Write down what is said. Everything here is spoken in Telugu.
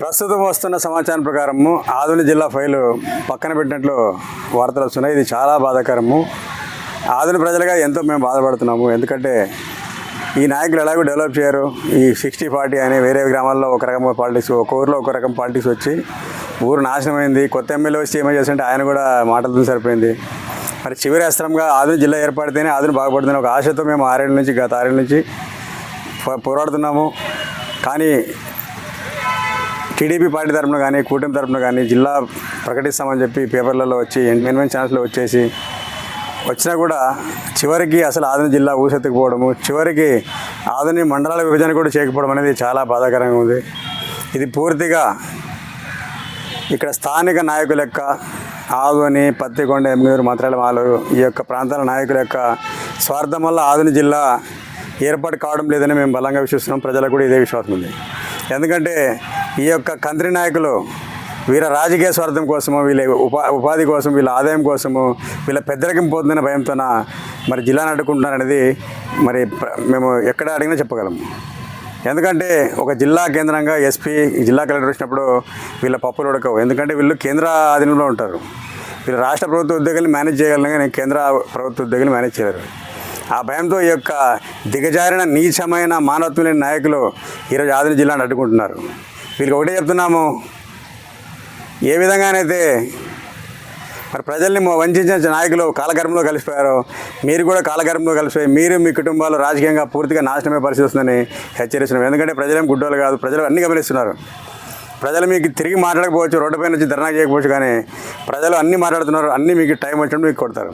ప్రస్తుతం వస్తున్న సమాచారం ప్రకారము ఆధునిక జిల్లా ఫైలు పక్కన పెట్టినట్లు వార్తలు వస్తున్నాయి. ఇది చాలా బాధాకరము. ఆధునిక ప్రజలుగా ఎంతో మేము బాధపడుతున్నాము. ఎందుకంటే ఈ నాయకులు ఎలాగో డెవలప్ చేయరు. ఈ సిక్స్టీ ఫార్టీ అనే వేరే గ్రామాల్లో ఒక రకం పాలిటిక్స్ ఒక ఊరిలో ఒక రకం పాలిటిక్స్ వచ్చి ఊరు నాశనమైంది. కొత్త ఎమ్మెల్యే వచ్చి ఏమో చేస్తుంటే ఆయన కూడా మాటలతో సరిపోయింది. మరి చివరి అస్త్రంగా ఆధునిక జిల్లా ఏర్పడితేనే ఆధునిక బాగుపడుతుంది ఒక ఆశతో మేము ఆరేళ్ళ నుంచి గత ఆరేళ్ళ నుంచి పోరాడుతున్నాము. కానీ టీడీపీ పార్టీ తరఫున కానీ కూటమి తరఫున కానీ జిల్లా ప్రకటిస్తామని చెప్పి పేపర్లలో వచ్చి ఎన్మెన్ ఛాన్స్లో వచ్చేసి వచ్చినా కూడా చివరికి అసలు ఆధునిక జిల్లా ఊసెత్తుకుపోవడము చివరికి ఆధునిక మండలాల విభజన కూడా చేయకపోవడం అనేది చాలా బాధాకరంగా ఉంది. ఇది పూర్తిగా ఇక్కడ స్థానిక నాయకుల యొక్క ఆదోని పత్తికొండ ఎమ్మిగూరు మంత్రాల వాళ్ళు ఈ యొక్క ప్రాంతాల నాయకుల యొక్క స్వార్థం వల్ల ఆధునిక జిల్లా ఏర్పాటు కావడం లేదని మేము బలంగా విశ్వసిస్తున్నాం. ప్రజలకు కూడా ఇదే విశ్వాసం ఉంది. ఎందుకంటే ఈ యొక్క కంత్రి నాయకులు వీళ్ళ రాజకీయ స్వార్థం కోసము వీళ్ళ ఉపా ఉపాధి కోసం వీళ్ళ ఆదాయం కోసము వీళ్ళ పెద్దరికం పోతుందనే భయంతోన మరి జిల్లాను అడ్డుకుంటున్నారనేది మరి ప్ర- మేము ఎక్కడ అడిగినా చెప్పగలము ఎందుకంటే ఒక జిల్లా కేంద్రంగా ఎస్పీ జిల్లా కలెక్టర్ వచ్చినప్పుడు వీళ్ళ పప్పులు ఉడకవు. ఎందుకంటే వీళ్ళు కేంద్ర ఆధీనంలో ఉంటారు. వీళ్ళు రాష్ట్ర ప్రభుత్వ ఉద్యోగులు మేనేజ్ చేయగలను కానీ కేంద్ర ప్రభుత్వ ఉద్యోగులు మేనేజ్ చేయలేరు. ఆ భయంతో ఈ యొక్క దిగజారిన నీచమైన మానవత్వం లేని నాయకులు ఈరోజు ఆదిని జిల్లాను అడ్డుకుంటున్నారు వీళ్ళకి ఒకటే చెప్తున్నాము. ఏ విధంగానైతే మరి ప్రజల్ని మొ- వంచిన నాయకులు కాలగర్భంలో కలిసిపోయారు మీరు కూడా కాలగర్భంలో కలిసిపోయి మీరు మీ కుటుంబాలు రాజకీయంగా పూర్తిగా నాశనమే పరిస్థితి వస్తుందని హెచ్చరిస్తున్నాం ఎందుకంటే ప్రజలేం గుడ్డోలు కాదు ప్రజలు అన్ని గమనిస్తున్నారు. ప్రజలు మీకు తిరిగి మాట్లాడకపోవచ్చు రోడ్డుపై నుంచి ధర్నా చేయకపోవచ్చు కానీ ప్రజలు అన్నీ మాట్లాడుతున్నారు అన్నీ మీకు టైం వచ్చినప్పుడు మీకు కొడతారు.